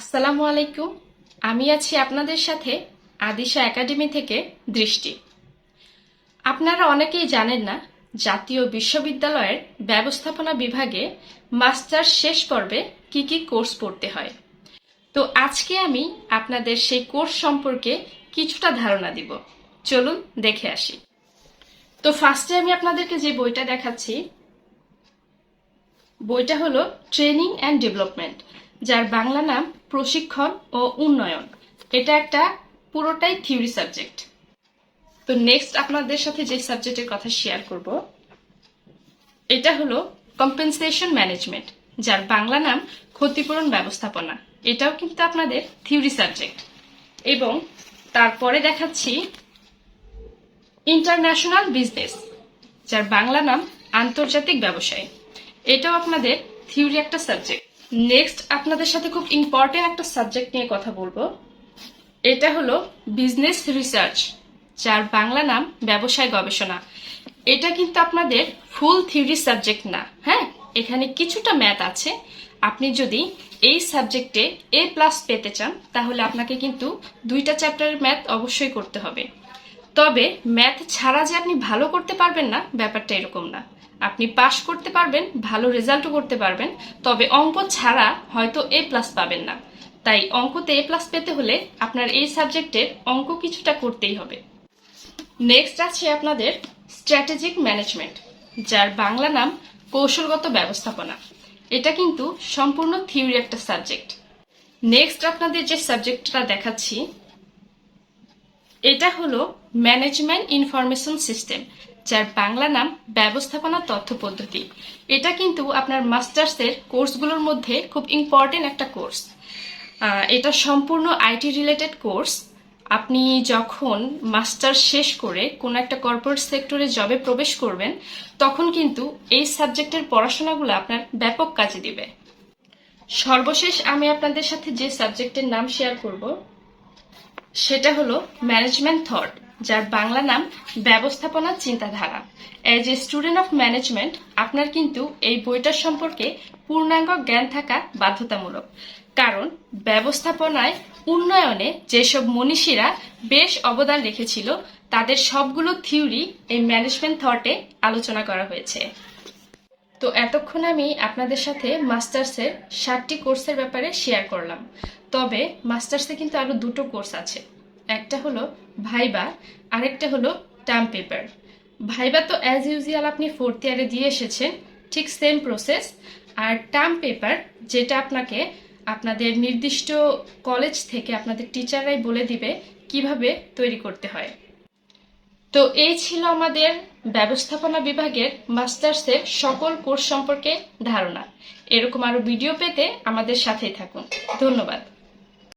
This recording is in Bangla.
আসসালামু আলাইকুম। আমি আছি আপনাদের সাথে আদিশা একাডেমি থেকে দৃষ্টি। আপনারা অনেকেই জানেন না, জাতীয় বিশ্ববিদ্যালয়ের ব্যবস্থাপনা বিভাগে মাস্টার শেষ পর্বে কি কি কোর্স পড়তে হয়। তো আজকে আমি আপনাদের সেই কোর্স সম্পর্কে কিছুটা ধারণা দিব। চলুন দেখে আসি। তো ফার্স্টে আমি আপনাদেরকে যে বইটা দেখাচ্ছি, বইটা হলো ট্রেনিং অ্যান্ড ডেভেলপমেন্ট, যার বাংলা নাম প্রশিক্ষণ ও উন্নয়ন। এটা একটা পুরোটাই থিওরি সাবজেক্ট। তো নেক্সট আপনাদের সাথে যে সাবজেক্টের কথা শেয়ার করব, এটা হলো কম্পেনসেশন ম্যানেজমেন্ট যার বাংলা নাম ক্ষতিপূরণ ব্যবস্থাপনা। এটাও কিন্তু আপনাদের থিওরি সাবজেক্ট। এবং তারপরে দেখাচ্ছি ইন্টারন্যাশনাল বিজনেস যার বাংলা নাম আন্তর্জাতিক ব্যবসায়। এটাও আপনাদের থিওরি একটা সাবজেক্ট। নেক্সট আপনাদের সাথে খুব ইম্পর্টেন্ট একটা সাবজেক্ট নিয়ে কথা বলব। এটা হলো বিজনেস রিসার্চ যার বাংলা নাম ব্যবসায় গবেষণা। এটা কিন্তু আপনাদের ফুল থিওরি সাবজেক্ট না হ্যাঁ? এখানে কিছুটা ম্যাথ আছে। আপনি যদি এই সাবজেক্টে এ প্লাস পেতে চান, তাহলে আপনাকে কিন্তু দুইটা চ্যাপ্টারের ম্যাথ অবশ্যই করতে হবে। তবে ম্যাথ ছাড়া যে আপনি ভালো করতে পারবেন না, ব্যাপারটা এরকম না। আপনি পাশ করতে পারবেন, ভালো রেজাল্টও করতে পারবেন, তবে অঙ্ক ছাড়া হয়তো এ প্লাস পাবেন না। তাই অঙ্কতে এ প্লাস পেতে হলে আপনার এই সাবজেক্টের অঙ্ক কিছুটা করতেই হবে। নেক্সট আছে আপনাদের স্ট্র্যাটেজিক ম্যানেজমেন্ট যার বাংলা নাম কৌশলগত ব্যবস্থাপনা। এটা কিন্তু সম্পূর্ণ থিওরি একটা সাবজেক্ট নেক্সট আপনাদের যে সাবজেক্টটা দেখাচ্ছি এটা হলো ম্যানেজমেন্ট ইনফরমেশন সিস্টেম, যার বাংলা নাম ব্যবস্থাপনা তথ্য পদ্ধতি। এটা কিন্তু আপনার মাস্টার্সের কোর্সগুলোর মধ্যে খুব ইম্পর্টেন্ট একটা কোর্স। এটা সম্পূর্ণ আইটি রিলেটেড কোর্স। আপনি যখন মাস্টার শেষ করে কোনো একটা কর্পোরেট সেক্টরে জবে প্রবেশ করবেন, তখন কিন্তু এই সাবজেক্টের পড়াশোনাগুলো আপনার ব্যাপক কাজে দিবে। সর্বশেষ আমি আপনাদের সাথে যে সাবজেক্টের নাম শেয়ার করব সেটা হলো ম্যানেজমেন্ট থট যার বাংলা নাম ব্যবস্থাপনা চিন্তাধারা। As a student of management আপনার কিন্তু এই বইটার সম্পর্কে পূর্ণাঙ্গ জ্ঞান থাকা বাধ্যতামূলক। কারণ ব্যবস্থাপনায় উন্নয়নে যেসব মনীষীরা বেশ অবদান রেখেছিল, তাদের সবগুলো থিওরি এই ম্যানেজমেন্ট থটে আলোচনা করা হয়েছে। তো এতক্ষণ আমি আপনাদের সাথে মাস্টার্সের ষাটটি কোর্সের ব্যাপারে শেয়ার করলাম। তবে মাস্টার্সে কিন্তু আরও দুটো কোর্স আছে। একটা হলো ভাইবা, আরেকটা হলো টার্ম পেপার। ভাইবা তো অ্যাজ ইউজুয়াল আপনি ফোর্থ ইয়ারে দিয়ে এসেছেন, ঠিক সেম প্রসেস আর টার্ম পেপার, যেটা আপনাকে আপনাদের নির্দিষ্ট কলেজ থেকে আপনাদের টিচাররাই বলে দিবে কীভাবে তৈরি করতে হয়। তো এই ছিল আমাদের ব্যবস্থাপনা বিভাগের মাস্টার্সের সকল কোর্স সম্পর্কে ধারণা। এরকম আরও ভিডিও পেতে আমাদের সাথেই থাকুন। ধন্যবাদ।